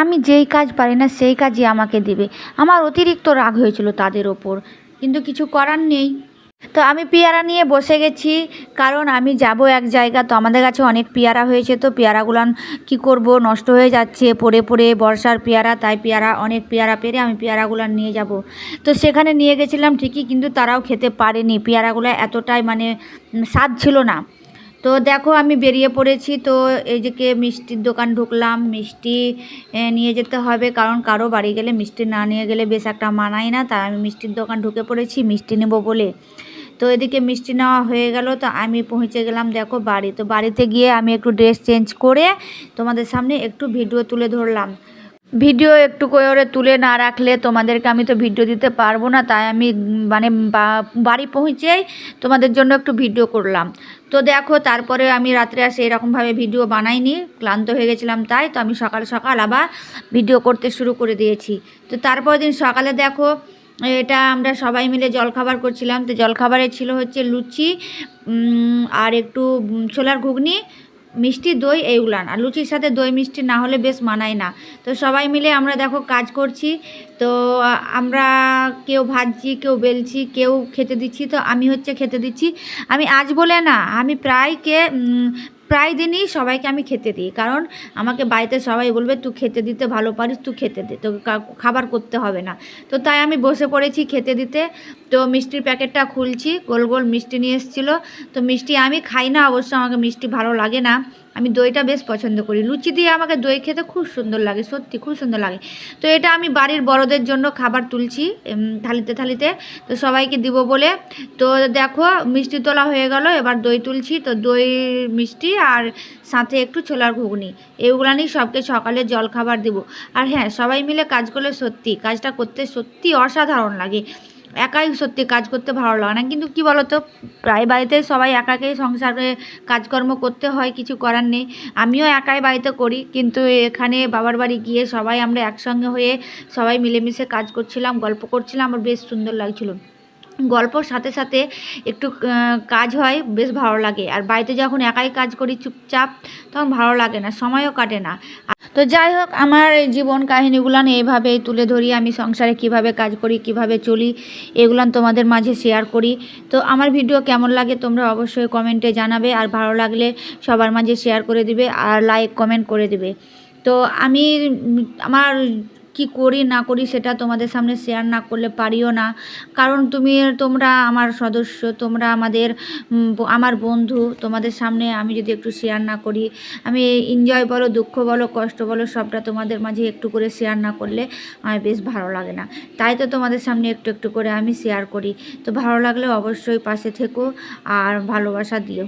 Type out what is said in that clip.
আমি যেই কাজ পারি না, সেই কাজই আমাকে দেবে। আমার অতিরিক্ত রাগ হয়েছিল তাদের ওপর, কিন্তু কিছু করার নেই। তো আমি পেয়ারা নিয়ে বসে গেছি, কারণ আমি যাব এক জায়গা। তো আমাদের কাছে অনেক পেয়ারা হয়েছে, তো পেয়ারাগুলান কি করব? নষ্ট হয়ে যাচ্ছে, পড়ে পড়ে বর্ষার পেয়ারা, তাই পেয়ারা, অনেক পেয়ারা পেরে আমি পেয়ারাগুলান নিয়ে যাব। তো সেখানে নিয়ে গেছিলাম ঠিকই, কিন্তু তারাও খেতে পারেনি। পেয়ারাগুলো এতটাই মানে স্বাদ ছিল না। তো দেখো আমি বেরিয়ে পড়েছি, তো এইদিকে মিষ্টির দোকান ঢুকলাম, মিষ্টি নিয়ে যেতে হবে। কারণ কারও বাড়ি গেলে মিষ্টি না নিয়ে গেলে বেশ একটা মানায় না, তাই আমি মিষ্টির দোকান ঢুকে পড়েছি, মিষ্টি নেব বলে। তো এদিকে মিষ্টি নেওয়া হয়ে গেল, তো আমি পৌঁছে গেলাম দেখো বাড়ি। তো বাড়িতে গিয়ে আমি একটু ড্রেস চেঞ্জ করে তোমাদের সামনে একটু ভিডিও তুলে ধরলাম। ভিডিও একটু করে তুলে না রাখলে তোমাদেরকে আমি তো ভিডিও দিতে পারব না, তাই আমি মানে বাড়ি পৌঁছেই তোমাদের জন্য একটু ভিডিও করলাম। তো দেখো, তারপরে আমি রাত্রে আর এরকমভাবে ভিডিও বানাইনি, ক্লান্ত হয়ে গেছিলাম তাই, তো আমি সকাল সকাল আবার ভিডিও করতে শুরু করে দিয়েছি। তো তারপর দিন সকালে দেখো, এটা আমরা সবাই মিলে জলখাবার করছিলাম, তো জলখাবারে ছিল হচ্ছে লুচি আর একটু ছোলার ঘুগনি মিষ্টি দই এইগুলান আর লুচির সাথে দই মিষ্টি না হলে বেশ মানায় না। তো সবাই মিলে আমরা দেখো কাজ করছি, তো আমরা কেউ ভাজছি, কেউ বেলছি, কেউ খেতে দিচ্ছি, তো আমি হচ্ছে খেতে দিচ্ছি। আমি আজ বলে না, আমি প্রায় কে প্রায় দিনই সবাইকে আমি খেতে দিই। কারণ আমাকে বাড়িতে সবাই বলবে, তুই খেতে দিতে ভালো পারিস, তুই খেতে দে, তোকে খাবার করতে হবে না। তো তাই আমি বসে পড়েছি খেতে দিতে। তো মিষ্টির প্যাকেটটা খুলছি, গোল গোল মিষ্টি নিয়ে এসেছিল। তো মিষ্টি আমি খাই না, অবশ্য আমাকে মিষ্টি ভালো লাগে না। আমি দইটা বেশ পছন্দ করি। লুচি দিয়ে আমাকে দই খেতে খুব সুন্দর লাগে, সত্যি খুব সুন্দর লাগে। তো এটা আমি বাড়ির বড়দের জন্য খাবার তুলছি থালিতে থালিতে। তো সবাইকে দিব বলে। তো দেখো, মিষ্টি তোলা হয়ে গেল, এবার দই তুলছি। তো দই, মিষ্টি আর সাথে একটু ছোলার ঘুগনি। এগুলানি সবকে সকালে জল খাবার দেবো। আর হ্যাঁ সবাই মিলে কাজ করলে সত্যি, কাজটা করতে সত্যি অসাধারণ লাগে। একাই সত্যি কাজ করতে ভালো লাগে না। কিন্তু কি বলতো, প্রায় বাড়িতে সবাই একাকেই সংসারে কাজকর্ম করতে হয়, কিছু করার নেই। আমিও একাই বাড়িতে করি, কিন্তু এখানে বাবার বাড়ি গিয়ে সবাই আমরা একসঙ্গে হয়ে সবাই মিলেমিশে কাজ করছিলাম, গল্প করছিলাম, আমার বেশ সুন্দর লাগছিল। গল্পর সাথে সাথে একটু কাজ হয়, বেশ ভালো লাগে। আর বাড়িতে যখন একাই কাজ করি চুপচাপ, তখন ভালো লাগে না, সময়ও কাটে না। তো যাই হোক, আমার জীবন কাহিনীগুলো এইভাবেই তুলে ধরি। আমি সংসারে কীভাবে কাজ করি, কীভাবে চলি এগুলান তোমাদের মাঝে শেয়ার করি। তো আমার ভিডিও কেমন লাগে তোমরা অবশ্যই কমেন্টে জানাবে। আর ভালো লাগলে সবার মাঝে শেয়ার করে দিবে, আর লাইক কমেন্ট করে দিবে। তো আমি, আমার কি করি, না করি সেটা তোমাদের সামনে শেয়ার না করলে পারিও না। কারণ তুমি, তোমরা আমার সদস্য, তোমরা আমাদের আমার বন্ধু, তোমাদের সামনে আমি যদি একটু শেয়ার না করি, আমি এনজয় বলো, দুঃখ বলো, কষ্ট বলো, সবটা তোমাদের মাঝে একটু করে শেয়ার না করলে আমার বেশ ভালো লাগে না। তাই তো তোমাদের সামনে একটু একটু করে আমি শেয়ার করি। তো ভালো লাগলে অবশ্যই পাশে থেকো, আর ভালোবাসা দিও।